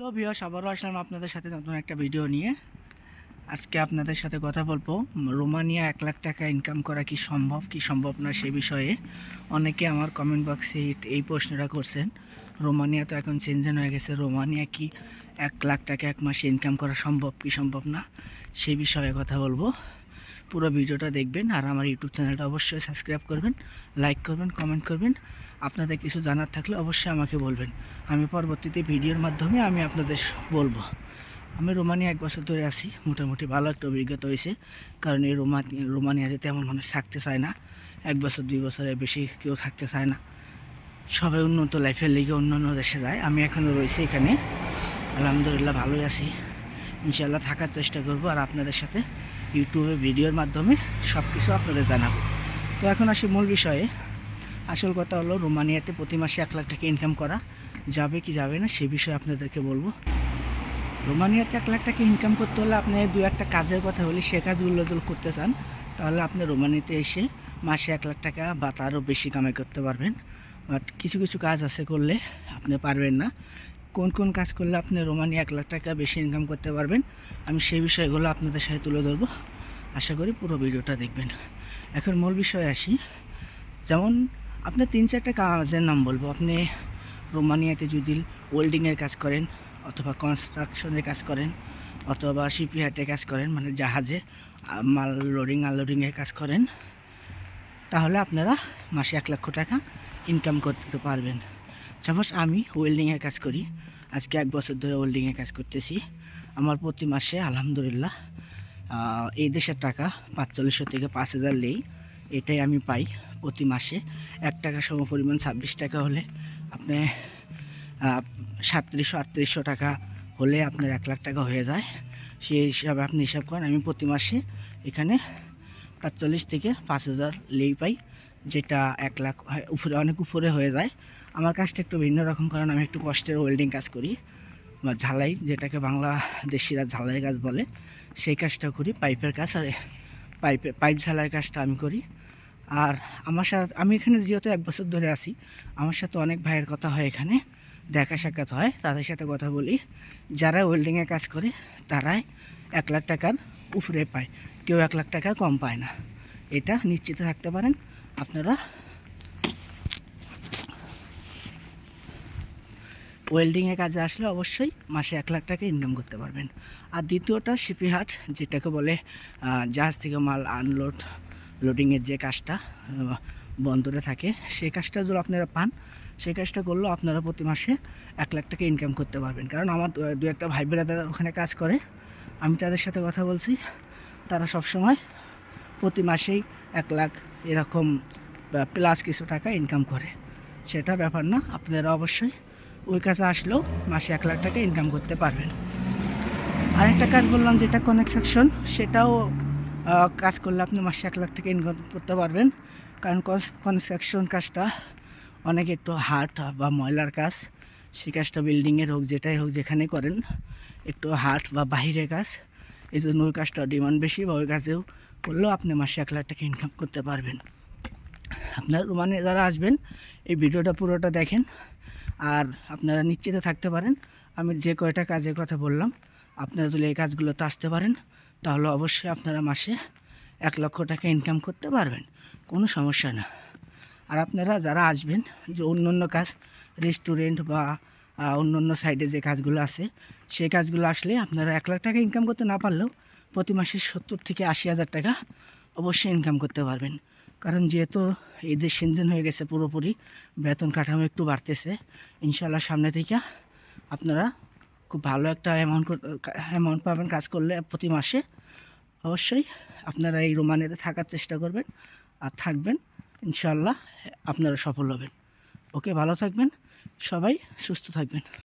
Hello ভিওস আবারও আসলাম আপনাদের সাথে নতুন একটা ভিডিও নিয়ে। আজকে আপনাদের সাথে কথা বলব, রোমানিয়া এক লাখ টাকা ইনকাম করা কি সম্ভব কি সম্ভব না সে বিষয়ে। অনেকে আমার কমেন্ট বক্সে এই প্রশ্নটা করছেন, রোমানিয়া তো এখন চেঞ্জেন হয়ে গেছে, রোমানিয়া কি এক লাখ টাকা এক মাসে ইনকাম করা সম্ভব, কি সম্ভব না সে বিষয়ে কথা বলব। পুরো ভিডিওটা দেখবেন আর আমার ইউটিউব চ্যানেলটা অবশ্যই সাবস্ক্রাইব করবেন, লাইক করবেন কমেন্ট করবেন। আপনাদের কিছু জানার থাকলে অবশ্যই আমাকে বলবেন। আমি পরবর্তীতে ভিডিওর মাধ্যমে আমি আপনাদের বলব। আমি রোমানিয়া এক বছর ধরে আছি, মোটামুটি ভালো একটা অভিজ্ঞতা হয়েছে। কারণ এই রোমা রোমানিয়াতে তেমন মানুষ থাকতে চায় না। এক বছর, দুই বছরের বেশি কেউ থাকতে চায় না। সবাই উন্নত লাইফের লিগে অন্য অন্য দেশে যায়। আমি এখনও রয়েছি এখানে। আলহামদুলিল্লাহ ভালোই আছি। ইনশাল্লাহ থাকার চেষ্টা করব আর আপনাদের সাথে ইউটিউবে ভিডিওর মাধ্যমে সব কিছু আপনাদের জানাব। তো এখন আসি মূল বিষয়ে। আসল কথা হলো, রোমানিয়াতে প্রতি মাসে এক লাখ টাকা ইনকাম করা যাবে কি যাবে না সে বিষয়ে আপনাদেরকে বলব। রোমানিয়াতে এক লাখ টাকা ইনকাম করতে হলে আপনি দু একটা কাজের কথা বলি, সে কাজগুলো যদি করতে চান, তাহলে আপনি রোমানিয়াতে এসে মাসে এক লাখ টাকা বা তারও বেশি কামাই করতে পারবেন। বাট কিছু কিছু কাজ আছে করলে আপনি পারবেন না। কোন কোন কাজ করলে আপনি রোমানিয়া এক লাখ টাকা বেশি ইনকাম করতে পারবেন, আমি সেই বিষয়গুলো আপনাদের সাথে তুলে ধরবো। আশা করি পুরো ভিডিওটা দেখবেন। এখন মূল বিষয়ে আসি। যেমন আপনি তিন চারটা কাজের নাম বলব। আপনি রোমানিয়াতে যদি ওয়েল্ডিংয়ের কাজ করেন অথবা কনস্ট্রাকশনের কাজ করেন অথবা শিপইয়ার্ডে কাজ করেন মানে জাহাজে মাল লোডিং আনলোডিংয়ের কাজ করেন, তাহলে আপনারা মাসে এক লক্ষ টাকা ইনকাম করতে পারবেন। সাপোজ আমি ওয়েল্ডিংয়ের কাজ করি, আজকে এক বছর ধরে ওয়েল্ডিংয়ের কাজ করতেছি। আমার প্রতি মাসে আলহামদুলিল্লাহ এই দেশের টাকা পাঁচচল্লিশশো থেকে পাঁচ হাজার নেই এটাই আমি পাই প্রতি মাসে। এক টাকা সম পরিমাণ ছাব্বিশ টাকা হলে আপনি সাতত্রিশশো, আটত্রিশশো টাকা হলে আপনার এক লাখ টাকা হয়ে যায়। সেই হিসাবে আপনি হিসাব করেন, আমি প্রতি মাসে এখানে পাঁচচল্লিশ থেকে পাঁচ হাজার লেই পাই, যেটা এক লাখ উপরে, অনেক উপরে হয়ে যায়। আমার কাজটা একটু ভিন্ন রকম, কারণ আমি একটু কষ্টের ওয়েল্ডিং কাজ করি বা ঝালাই, যেটাকে বাংলাদেশিরা ঝালাই কাজ বলে, সেই কাজটা করি, পাইপের কাজ আর পাইপে, পাইপ ঝালাইয়ের কাজটা আমি করি। আর আমার সাথে, আমি এখানে যেহেতু এক বছর ধরে আছি, আমার সাথে অনেক ভাইয়ের কথা হয় এখানে, দেখা সাক্ষাৎ হয়, তাদের সাথে কথা বলি। যারা ওয়েল্ডিংয়ে কাজ করে, তারাই এক লাখ টাকার উপরে পায়, কেউ এক লাখ টাকা কম পায় না। এটা নিশ্চিত থাকতে পারেন, আপনারা ওয়েল্ডিংয়ে কাজে আসলে অবশ্যই মাসে এক লাখ টাকা ইনকাম করতে পারবেন। আর দ্বিতীয়টা শিপিহাট যেটাকে বলে জাহাজ থেকে মাল আনলোড লোডিংয়ের যে কাজটা বন্দরে থাকে সেই কাজটা যদি আপনারা পান সেই কাজটা করলেও আপনারা প্রতি মাসে এক লাখ টাকা ইনকাম করতে পারবেন। কারণ আমার দু- একটা ভাই বেড়াদার ওখানে কাজ করে, আমি তাদের সাথে কথা বলছি, তারা সবসময় প্রতি মাসেই এক লাখ এরকম প্লাস কিছু টাকা ইনকাম করে। সেটা ব্যাপার না, আপনারা অবশ্যই ওই কাজে আসলেও মাসে এক লাখ টাকা ইনকাম করতে পারবেন। আরেকটা কাজ বললাম, যেটা কনস্ট্রাকশন সেটাও কাজ করলে আপনি মাসে এক লাখ টাকা ইনকাম করতে পারবেন। কারণ কনস্ট্রাকশন কাজটা অনেক একটু হার্ড বা ময়লার কাজ। সেই কাজটা বিল্ডিংয়ের হোক, যেটাই হোক, যেখানে করেন, একটু হার্ড বা বাহিরের কাজ। এই জন্য ওই কাজটা ডিমান্ড বেশি বা ওই কাজেও করলেও আপনি মাসে এক লাখ টাকা ইনকাম করতে পারবেন। আপনার মানে যারা আসবেন, এই ভিডিওটা পুরোটা দেখেন। আর আপনারা নিশ্চিত থাকতে পারেন। আমি যে কয়টা কাজের কথা বললাম, আপনারা যদি এই কাজগুলোতে আসতে পারেন, তাহলে অবশ্যই আপনারা মাসে এক লক্ষ টাকা ইনকাম করতে পারবেন। কোনো সমস্যা না। আর আপনারা যারা আসবেন, যে অন্য অন্য কাজ রেস্টুরেন্ট বা অন্য অন্য সাইডে যে কাজগুলো আছে, সেই কাজগুলো আসলে আপনারা এক লাখ টাকা ইনকাম করতে না পারলেও প্রতি মাসে সত্তর থেকে আশি হাজার টাকা অবশ্যই ইনকাম করতে পারবেন। কারণ যেহেতু এই দেশ হয়ে গেছে পুরোপুরি, বেতন কাঠামো একটু বাড়তেছে। ইনশাল্লাহ সামনে থেকে আপনারা খুব ভালো একটা অ্যামাউন্ট অ্যামাউন্ট পাবেন কাজ করলে প্রতি মাসে। অবশ্যই আপনারা এই রোমানিয়াতে থাকার চেষ্টা করবেন আর থাকবেন ইনশাল্লাহ আপনারা সফল হবেন। ওকে, ভালো থাকবেন, সবাই সুস্থ থাকবেন।